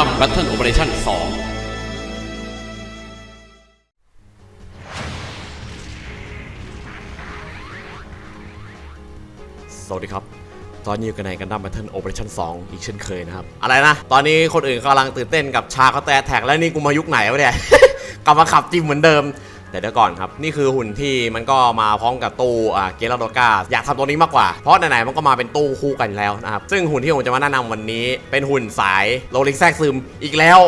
ตัมแบทเทิลโอเปอเรชั่น2สวัสดีครับ ตอนนี้อยู่กันในกันดั้มแบทเทิลโอเปอเรชั่น2อีกเช่นเคยนะครับ อะไรนะ ตอนนี้คนอื่นกำลังตื่นเต้นกับชาเขาแต่แท็กแล้วนี่กูมายุคไหนวะเนี่ย กลับมาขับจิมเหมือนเดิม แต่เดี๋ยวก่อนครับ นี่คือหุ่นที่มันก็มาพร้อมกับตู้อ่าเกลาโดกาอยากทำตัวนี้มากกว่าเพราะไหนๆมันก็มาเป็นตู้คู่กันแล้วนะครับซึ่งหุ่นที่ผมจะมาแนะนำวันนี้เป็นหุ่นสายโรลิงแทรกซึมอีกแล้ว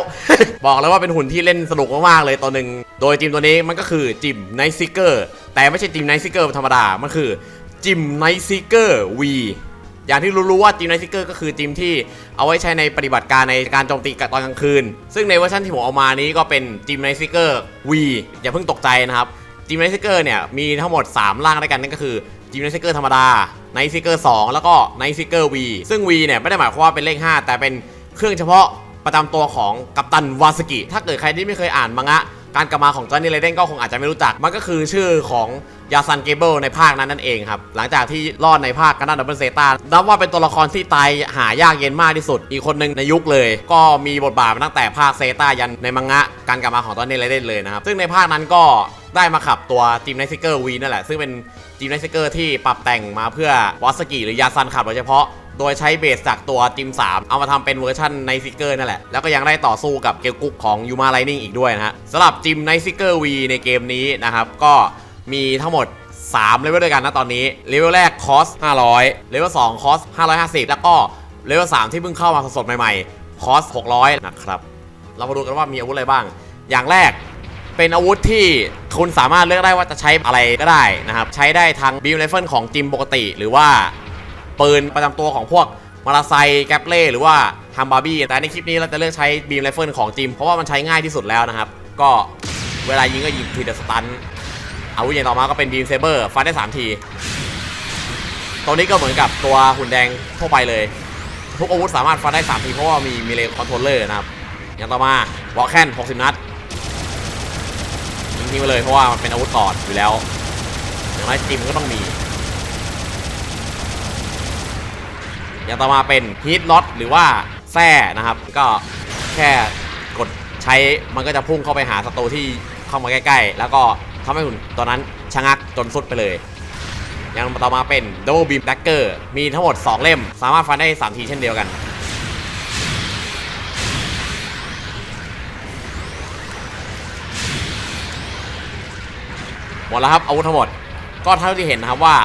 บอกเลยว่าเป็นหุ่นที่เล่นสนุกมากๆเลยตัวหนึ่งโดยจิมตัวนี้มันก็คือจิมไนซิเกอร์แต่ไม่ใช่จิมไนซิเกอร์ธรรมดามันคือจิมไนซิเกอร์วี อย่างที่รู้ๆว่าจิมไนซิเกอร์ก็คือจิมที่เอาไว้ใช้ในปฏิบัติการในการโจมตีตอนกลางคืน ซึ่งในเวอร์ชันที่ผมเอามานี้ก็เป็นจิมไนซิเกอร์ V อย่าเพิ่งตกใจนะครับจิมไนซิเกอร์เนี่ยมีทั้งหมด 3 ร่างด้วยกันนั่นก็คือจิมไนซิเกอร์ธรรมดาไนซิเกอร์2แล้วก็ไนซิเกอร์ V ซึ่ง V เนี่ยไม่ได้หมายความว่าเป็นเลข 5 แต่เป็นเครื่องเฉพาะประจำตัวของกัปตันวาสกิ ถ้าเกิดใครที่ไม่เคยอ่านมังงะ การกลับมาของจอห์นนี่ไรเดนก็คงอาจจะไม่รู้จัก มันก็คือชื่อของยาซันเกเบิลในภาคนั้นนั่นเองครับ หลังจากที่รอดในภาคกันดั้มดับเบิลเซตานับว่าเป็นตัวละครที่ตายหายากเย็นมากที่สุด อีกคนหนึ่งในยุคเลย ก็มีบทบาทมาตั้งแต่ภาคเซตายันในมังงะการกลับมาของจอห์นนี่ไรเดนเลยนะครับ ซึ่งในภาคนั้นก็ได้มาขับตัวจิมไนซิเกอร์วีนั่นแหละ ซึ่งเป็นจิมไนซิเกอร์ที่ปรับแต่งมาเพื่อวาสกิหรือยาซันขับโดยเฉพาะ โดยใช้เบสจากตัวจิม 3 เอามาทำเป็นเวอร์ชันไนซิเกอร์นั่นแหละ แล้วก็ยังได้ต่อสู้กับเกลกุกของยูมาไลนิ่งอีกด้วยนะฮะสำหรับจิมไนซิเกอร์ V ในเกมนี้นะครับ ก็มีทั้งหมด3เลเวลด้วยกันนะตอนนี้เลเวลแรกคอส500เลเวล2คอส550 แล้วก็เลเวล3ที่เพิ่งเข้ามาสดๆใหม่ๆคอส600 นะครับ เรามาดูกันว่ามีอาวุธอะไรบ้าง อย่างแรกเป็นอาวุธที่คุณสามารถเลือกได้ว่าจะใช้อะไรก็ได้นะครับ ใช้ได้ทั้งบีมไรเฟิลของจิมปกติ หรือว่า ปืนประจำตัวของพวกมาราไซแกปเล่หรือว่าฮัมบาร์บี้แต่ในคลิปนี้เราจะเลือกใช้บีมไรเฟิลของจิม เพราะว่ามันใช้ง่ายที่สุดแล้วนะครับ ก็เวลายิงก็ยิงทีเดสตันอาวุธอย่างต่อมาก็เป็นบีมเซเบอร์ฟันได้ 3 ที ตัวนี้ก็เหมือนกับตัวหุ่นแดงทั่วไปเลย ทุกอาวุธสามารถฟันได้ 3 ทีเพราะว่ามีมีเลคอนโทรลเลอร์นะครับ อย่างต่อมาวอลแคน60 นัดยิงทิ้งไปเลยเพราะว่ามันเป็นอาวุธต่ออยู่แล้วอย่างไรจิมก็ต้องมี อย่างต่อมาเป็นฮีทล็อตหรือว่าแส้นะครับ ก็แค่กดใช้มันก็จะพุ่งเข้าไปหาศัตรูที่เข้ามาใกล้ๆ แล้วก็ทำให้หุ่นตัวนั้นชะงักจนสุดไปเลย อย่างต่อมาเป็น Double Beam Dagger มีทั้งหมด 2 เล่ม สามารถฟันได้ 3 ทีเช่นเดียวกันหมดแล้วครับอาวุธทั้งหมด ก็เท่าที่เห็นนะครับว่า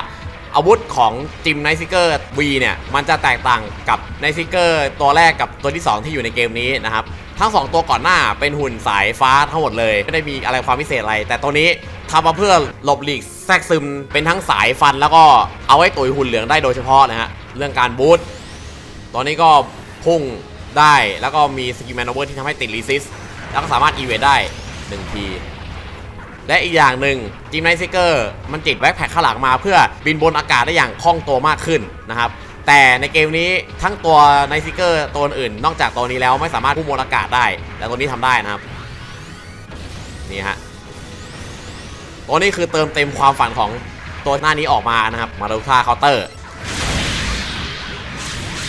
อาวุธของจิมไนซิเกอร์ V เนี่ย มันจะแตกต่างกับไนซิเกอร์ตัวแรกกับตัวที่ 2 ที่อยู่ในเกมนี้นะครับ ทั้ง 2 ตัวก่อนหน้าเป็นหุ่นสายฟ้าทั้งหมดเลย ไม่ได้มีอะไรความพิเศษอะไร แต่ตัวนี้ทำมาเพื่อหลบหลีกแทรกซึมเป็นทั้งสายฟันแล้วก็เอาไว้ตุยหุ่นเหลืองได้โดยเฉพาะนะฮะเรื่องการบูทตอนนี้ก็พุ่งได้แล้วก็มีสกิลแมนโอเวอร์ที่ทำให้ติดรีซิสแล้วก็สามารถอีเวนได้หนึ่งที และอีกอย่างหนึ่งจิมไนซิเกอร์มันติดแบ็คแพคข้างหลังมาเพื่อบินบนอากาศได้อย่างคล่องตัวมากขึ้นนะครับแต่ในเกมนี้ทั้งตัวไนซิเกอร์ตัวอื่น นอกจากตัวนี้แล้วไม่สามารถพุ่งบนอากาศได้ แต่ตัวนี้ทำได้นะครับนี่ฮะตัวนี้คือเติมเต็มความฝันของตัวหน้านี้ออกมานะครับ มาดูท่าเคาน์เตอร์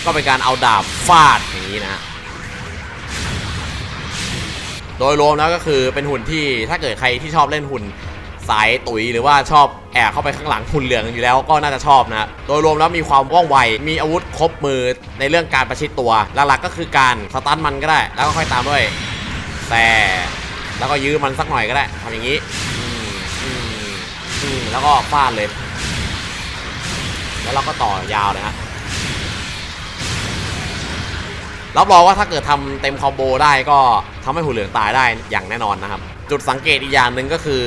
ก็เป็นการเอาดาบฟาดอย่างนี้นะฮะ โดยรวมแล้วก็คือเป็นหุ่นที่ถ้าเกิดใครที่ชอบเล่นหุ่นสายตุ๋ยหรือว่าชอบแอบเข้าไปข้างหลังหุ่นเหลืองอยู่แล้วก็น่าจะชอบนะโดยรวมแล้วมีความว่องไว มีอาวุธครบมือในเรื่องการประชิดตัวหลักๆก็คือการสตันมันก็ได้ แล้วก็ค่อยตามด้วยแต่แล้วก็ยื้อมันสักหน่อยก็ได้ทำอย่างนี้แล้วก็ฟาดเลย แล้วเราก็ต่อยาวเลยฮะ รับรองว่าถ้าเกิดทำเต็มคอมโบได้ก็ทำให้หุ่นเหลืองตายได้อย่างแน่นอนนะครับ จุดสังเกตอีกอย่างหนึ่งก็คือ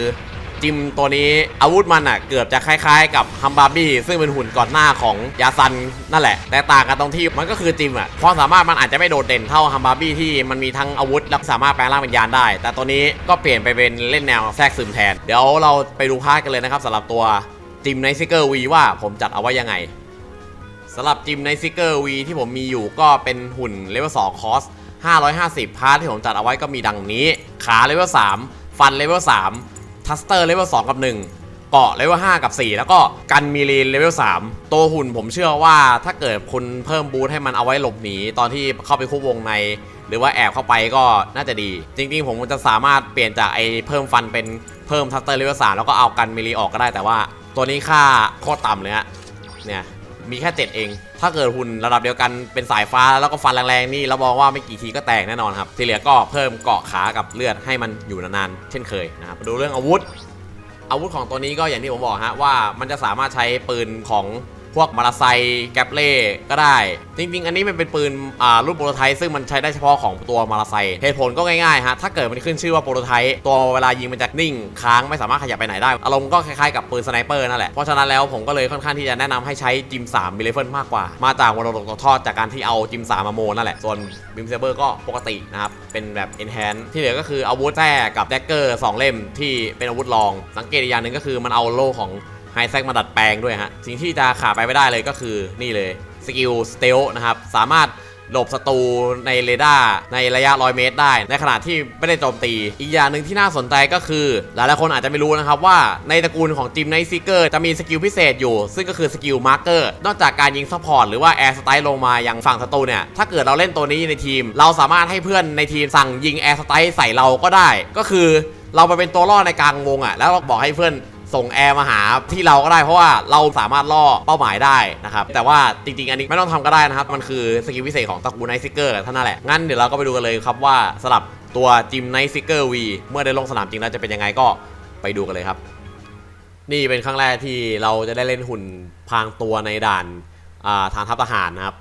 จิมตัวนี้อาวุธมันอะเกือบจะคล้ายๆ กับฮัมบาร์บี้ซึ่งเป็นหุ่นก่อนหน้าของยาซันนั่นแหละ แต่ต่างกันตรงที่มันก็คือจิมอะความสามารถมันอาจจะไม่โดดเด่นเท่าฮัมบาร์บี้ที่มันมีทั้งอาวุธและสามารถแปลงร่างเป็นยานได้ แต่ตัวนี้ก็เปลี่ยนไปเป็นเล่นแนวแทรกซึมแทน เดี๋ยวเราไปดูพาร์ทกันเลยนะครับสำหรับตัวจิมไนซิเกอร์วีว่าผมจัดเอาไว้ยังไง สำหรับจิมในซิกเกอร์วีที่ผมมีอยู่ก็เป็นหุ่นเลเวล2คอส550 พาร์ทที่ผมจัดเอาไว้ก็มีดังนี้ ขาเลเวล3ฟันเลเวล3ทัสเตอร์เลเวล2กับ 1 เกาะเลเวล5กับ 4 แล้วก็กันมีลีนเลเวล3ตัวหุ่นผมเชื่อว่าถ้าเกิดคุณเพิ่มบูทให้มันเอาไว้หลบหนี ตอนที่เข้าไปควบวงใน หรือว่าแอบเข้าไปก็น่าจะดี จริงๆ ผมจะสามารถเปลี่ยนจากไอ้เพิ่มฟันเป็นเพิ่มทัตเตอร์เลเวล3แล้วก็เอากันมีลีออกก็ได้แต่ว่า ตัวนี้ค่าโคตรต่ำเลยฮะเนี่ย มีแค่เจ็ดเอง ถ้าเกิดหุ่นระดับเดียวกันเป็นสายฟ้าแล้วก็ฟันแรงๆนี่เราบอกว่าไม่กี่ทีก็แตกแน่นอนครับ ที่เหลือก็เพิ่มเกาะขากับเลือดให้มันอยู่นานๆเช่นเคยนะครับดูเรื่องอาวุธ อาวุธของตัวนี้ก็อย่างที่ผมบอกฮะว่ามันจะสามารถใช้ปืนของ พวกมาราไซแกปเล่ก็ได้ จริง ๆ อันนี้มันเป็นปืนอ่ารุ่นโปรโตไทป์ซึ่งมันใช้ได้เฉพาะของตัวมาราไซเหตุผลก็ง่ายๆฮะถ้าเกิดมันขึ้นชื่อว่าโปรโตไทป์ตัวเวลายิงมันจะนิ่งค้างไม่สามารถขยับไปไหนได้อารมณ์ก็คล้ายๆกับปืนสไนเปอร์นั่นแหละเพราะฉะนั้นแล้วผมก็เลยค่อนข้างที่จะแนะนำให้ใช้จิม3มิลเลเฟิลมากกว่า มาจากมรดกตกทอดจากการที่เอาจิม3มาโมนั่นแหละส่วนบิมเซเบอร์ก็ปกตินะครับเป็นแบบเอนแฮนที่เหลือก็คืออาวุธแท้กับแดกเกอร์2เล่มที่เป็นอาวุธรอง สังเกตอีกอย่างหนึ่งก็คือมันเอาโล่ของ ไฮแซกมาดัดแปลงด้วยฮะ สิ่งที่จะขาดไปไม่ได้เลยก็คือนี่เลยสกิลสเตลนะครับ สามารถหลบศัตรูในเรดาร์ในระยะ 100 เมตรได้ ในขณะที่ไม่ได้โจมตี อีกอย่างหนึ่งที่น่าสนใจก็คือ หลายๆคนอาจจะไม่รู้นะครับว่าในตระกูลของจิมไนซิเกอร์จะมีสกิลพิเศษอยู่ ซึ่งก็คือสกิลมาร์เกอร์นอกจากการยิงซัพพอร์ตหรือว่าแอร์สไตล์ลงมายังฝั่งศัตรูเนี่ย ถ้าเกิดเราเล่นตัวนี้ในทีม เราสามารถให้เพื่อนในทีมสั่งยิงแอร์สไตล์ใส่เราก็ได้ ก็คือเราไปเป็นตัวล่อในกลางวงอะแล้วเราบอกให้เพื่อน ส่งแอร์มาหาที่เราก็ได้เพราะว่าเราสามารถล่อเป้าหมายได้นะครับ แต่ว่าจริงๆ อันนี้ไม่ต้องทำก็ได้นะครับ มันคือสกิลพิเศษของตระกูลไนซิเกอร์ท่านั้นแหละ งั้นเดี๋ยวเราก็ไปดูกันเลยครับว่าสลับตัวจิมไนซิเกอร์วีเมื่อได้ลงสนามจริงแล้วจะเป็นยังไงก็ไปดูกันเลยครับ นี่เป็นครั้งแรกที่เราจะได้เล่นหุ่นพางตัวในด่านอ่าทางทัพทหารนะครับ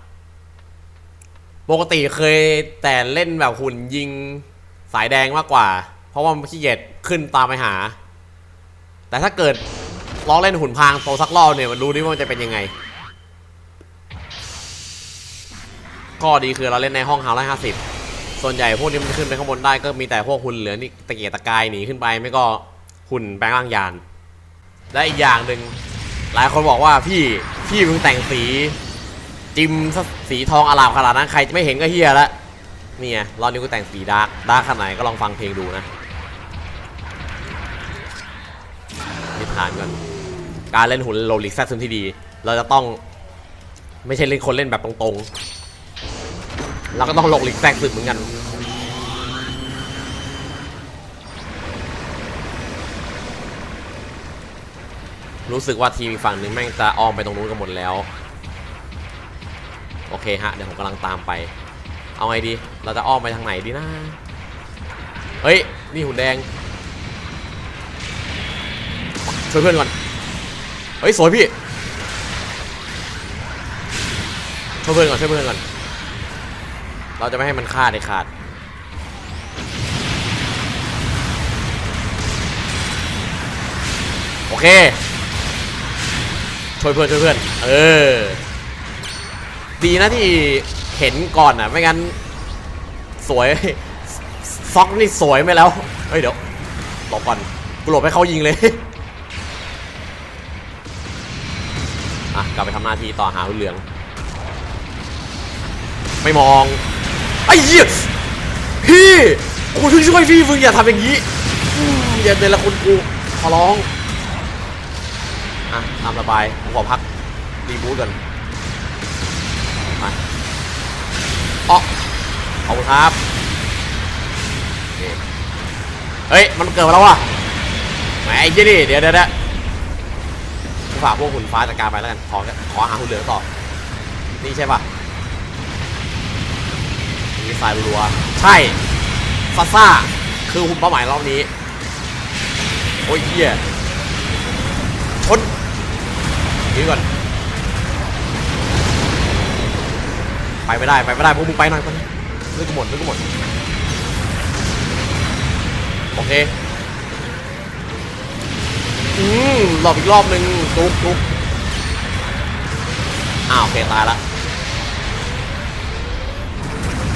ปกติเคยแต่เล่นแบบหุ่นยิงสายแดงมากกว่า เพราะว่ามันขี้เกียจขึ้นตามไปหา แต่ถ้าเกิดลอเล่นหุ่นพรางโตสักรอบเนี่ยมันรู้ดิว่ามันจะเป็นยังไงข้อดีคือเราเล่นในห้องฮาวไลห้าสิบส่วนใหญ่พวกนี้มันขึ้นไปข้างบนได้ก็มีแต่พวกหุ่นเหลือนี่ตะเกียกตะกายหนีขึ้นไปไม่ก็หุ่นแปลงร่างยาน และอีกอย่างหนึ่งหลายคนบอกว่าพี่พี่มึงแต่งสี จิมสีทองอลามขนาดนั้นใครจะไม่เห็นก็เฮียล้วนี่ไงรอบนี้กูแต่งสีดาร์กดาร์กขนาดไหนก็ลองฟังเพลงดูนะ นิทานก่อน การเล่นหุ่นโลลิกแซซึมที่ดี เราจะต้องไม่ใช่เล่นคนเล่นแบบตรงๆ เราก็ต้องโลลิกแซซึมเหมือนกันรู้สึกว่าทีมอีกฝั่งหนึงแม่งจะอ้อมไปตรงนู้นกันหมดแล้ว โอเคฮะ เดี๋ยวผมกำลังตามไป เอาไงดี เราจะอ้อมไปทางไหนดีนะ เฮ้ย นี่หุ่นแดง ช่วยเพื่อนก่อน เฮ้ยสวยพี่ช่วยเพื่อนก่อนช่วยเพื่อนก่อน เราจะไม่ให้มันฆ่าเด็ดขาด โอเค ช่วยเพื่อนช่วยเพื่อน เออ ดีนะที่เห็นก่อนอะ ไม่งั้น สวย ซอกนี่สวยไปแล้ว เฮ้ยเดี๋ยวหลบก่อน กูหลบให้เขายิงเลย อะกลับไปทำหน้าที่ต่อหาหุ่นเหลือง ไม่มองไอ้เหี้ยพี่กูช่วยช่วยพี่มึงอย่าทำอย่างนี้อย่าเดละคุณกูขอร้องอะตามสบายผมขอพักรีบูตก่อนมาอ๋อขอบคุณครับเฮ้ย มันเกิดมาแล้วว่ะแหมไอ้เหี้นี่เดี๋ยวเดี๋ยว กูฝากพวกหุ่นฟ้าจัดการไปแล้วกัน ขอขอหาหุ่นเหลืองต่อ นี่ใช่ปะนี่สายรัว ใช่ซาซ่า คือหุ่นเป้าหมายรอบนี้ โอ้ยเหี้ยชนนี่ก่อน ไปไม่ได้ ไปไม่ได้ พวกมึงไปหน่อยไปหน่อยเลือกูหมดเลือกูหมด โอเค อืมหลบอีกรอบหนึ่งจุกจุกอ้าวโอเคตายละ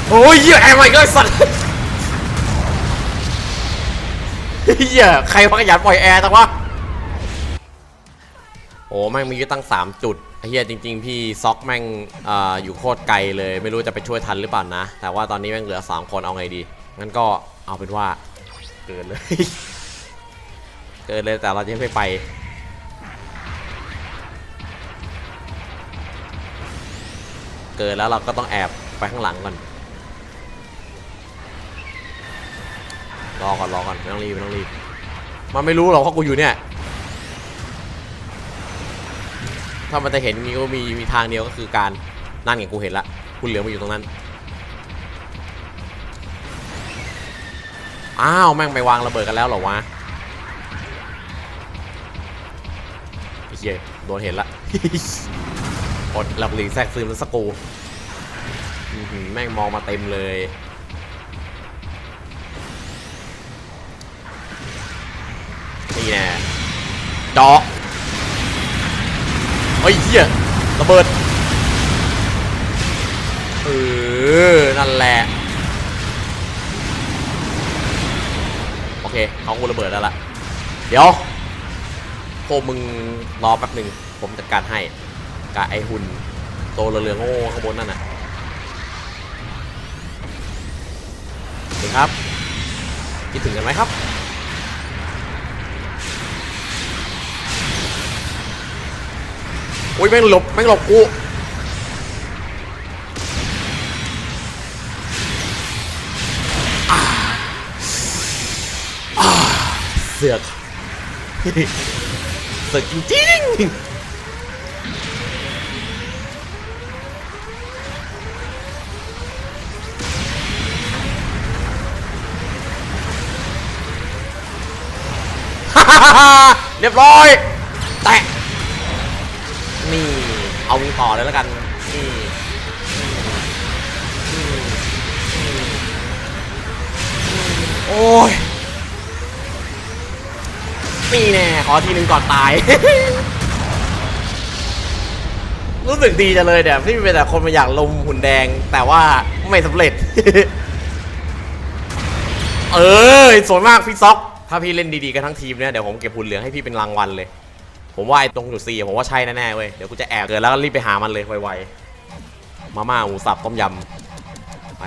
โอ้ยเหี้ยแอร์ใหม่ก็ไอ้สัตว์เหี้ยใครพักยันปล่อยแอร์จังวะโอ้แม่งมีตั้ง 3 จุดเหี้ยจริง ๆ พี่ซ็อกแม่งอ่าอยู่โคตรไกลเลย ไม่รู้จะไปช่วยทันหรือเปล่านะ แต่ว่าตอนนี้แม่งเหลือ 3 คนเอาไงดี งั้นก็เอาเป็นว่าเกินเลย กินเลยแต่เราจะไม่ไปเกิดแล้วเราก็ต้องแอบไปข้างหลังก่อนรอก่อนรอก่อนไม่ต้องรีบไม่ต้องรีบมันไม่รู้หรอกว่ากูอยู่เนี่ยถ้ามันจะเห็นมีก็มีมีทางเดียวก็คือการนั่นไงกูเห็นละคุณเหลือมาอยู่ตรงนั้นอ้าวแม่งไปวางระเบิดกันแล้วหรอวะ เหี้ยโดนเห็นละอดหลับหลีกแทรกซึมแล้วสกูแม่งมองมาเต็มเลยนี่แน่เจาะเฮ้ยเหี้ยระเบิดเออนั่นแหละโอเคเขากูระเบิดแล้วล่ะเดี๋ยว พวกมึงรอแป๊บหนึ่งผมจัดการให้กับไอหุ่นโตเรือๆโง่ข้างบนนั่นน่ะถึงครับคิดถึงกันไหมครับโอ้ยแม่งหลบแม่งหลบกูเสือก เสือกจริงเรียบร้อย แตะ นี่ เอามึงต่อเลยแล้วกัน นี่โอ้ย นี่แน่ขอทีหนึ่งก่อนตาย รู้สึกดีจังเลยเดี๋ยวที่มีแต่คนมาอยากลมหุ่นแดง แต่ว่าไม่สำเร็จ เออสวยมากพี่ซ็อก ถ้าพี่เล่นดีๆกันทั้งทีมเนี่ยเดี๋ยวผมเก็บหุ่นเหลืองให้พี่เป็นรางวัลเลย ผมว่าไอ้ตรงจุดซีผมว่าใช่แน่ๆเว้ยเดี๋ยวกูจะแอบเกินแล้วก็รีบไปหามันเลยไวๆมาม่าหมูสับต้มยำไป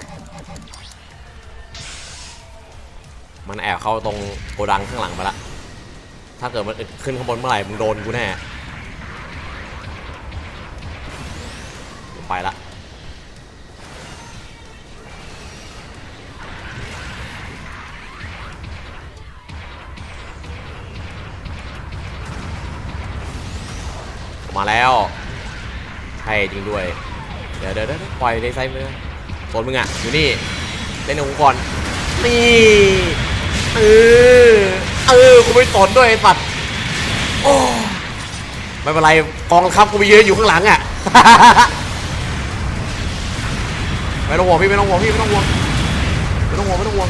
มันแอบเข้าตรงโกดังข้างหลังไปละ ถ้าเกิดมันขึ้นข้างบนเมื่อไหร่มึงโดนกูแน่ ไปละมาแล้วใช่จริงด้วย เดี๋ยวเดี๋ยวปล่อยเลยไซมือโซนมึงอะ อยู่นี่ เล่นกับกูก่อน นี่ เออ เออกูไม่สนด้วยไอ้สัตว์โอ้ไม่เป็นไรกองทัพกูมีเยอะอยู่ข้างหลังอะ ไม่ต้องห่วงพี่ไม่ต้องห่วงพี่ไม่ต้องห่วงไม่ต้องห่วงไม่ต้องห่วง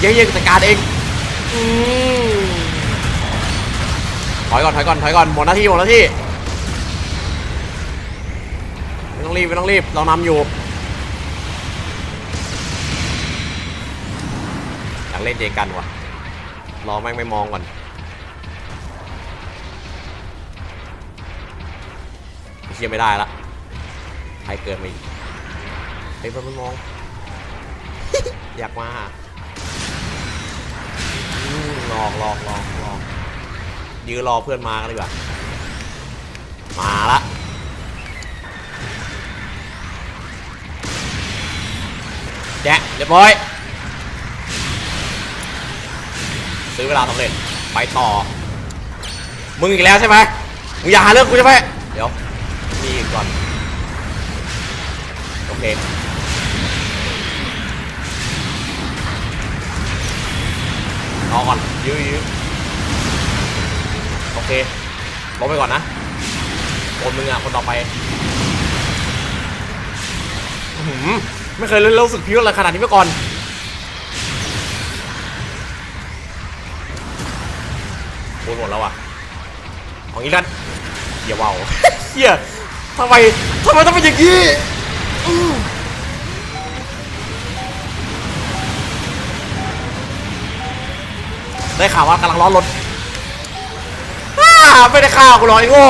เย้ๆจัดการเองอืมถอยก่อนถอยก่อนถอยก่อนหมดหน้าที่หมดหน้าที่ไม่ต้องรีบไม่ต้องรีบเรานำอยู่อยากเล่นเจกันวะ รอแม่งไม่มองก่อนเชียไม่ได้ละใครเกิดมาอีกเฮ้ยเพื่อนไม่มอง อยากมาอืมหลอกหลอกหลอกหลอกยืนรอเพื่อนมากันดีกว่า มาละแจ๊ะเรียบร้อย ซื้อเวลาสำเร็จไปต่อ มึงอีกแล้วใช่ไหมมึงอย่าหาเรื่องกูใช่ไหมเดี๋ยวนี่ก่อน โอเครอก่อนยื้อยื้อโอเคลงไปก่อนนะคนมึงอะคนต่อไปหือไม่เคยเล่นแล้วรู้สึกพิวอะไรขนาดนี้มาก่อน โดนหมดแล้วอะเอางี้กันอย่าเว้าเฮียทำไมทำไมต้องเป็นอย่างนี้ได้ข่าวว่ากำลังร้อนรถไม่ได้ข่าวกูหรอกไอ้โง่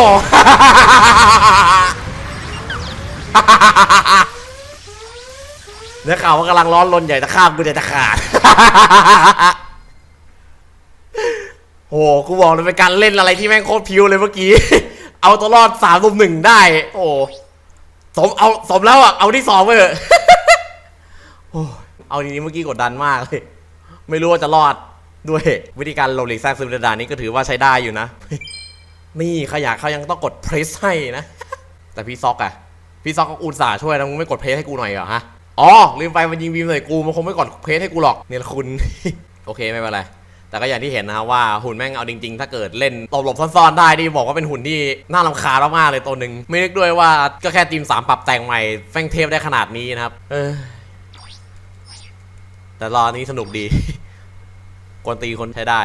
ได้ข่าวว่ากำลังร้อนรนใหญ่ตะข้ามกูใหญ่ตะขาด โห กูบอกเลยเป็นการเล่นอะไรที่แม่งโคตรพิวเลยเมื่อกี้ เอาตัวรอดสามรุมหนึ่งได้ โอ้สมเอาสมแล้วอะ เอาที่สองไปเถอะโอ้เอาทีนี้เมื่อกี้กดดันมากเลย ไม่รู้ว่าจะรอดด้วย วิธีการโรลิกแซกซึมเดดานนี้ก็ถือว่าใช้ได้อยู่นะ นี่ขยะเขายังต้องกดเพรสให้นะ แต่พี่ซอกอะพี่ซอกก็อุตส่าห์ช่วยนะมึงไม่กดเพรสให้กูหน่อยเหรอฮะ อ๋อลืมไปมันยิงบีมใส่กูมันคงไม่กดเพรสให้กูหรอกเนี่ยคุณ โอเคไม่เป็นไร แต่ก็อย่างที่เห็นนะครับว่าหุ่นแม่งเอาจริงๆ ถ้าเกิดเล่นหลบๆซ่อนๆได้นี่บอกว่าเป็นหุ่นที่น่ารำคาญมากๆเลยตัวหนึ่งไม่นึกด้วยว่าก็แค่ทีมสามปรับแต่งใหม่แฟงเทพได้ขนาดนี้นะครับเออแต่รอนี้สนุกดีกวนตีคนใช้ได้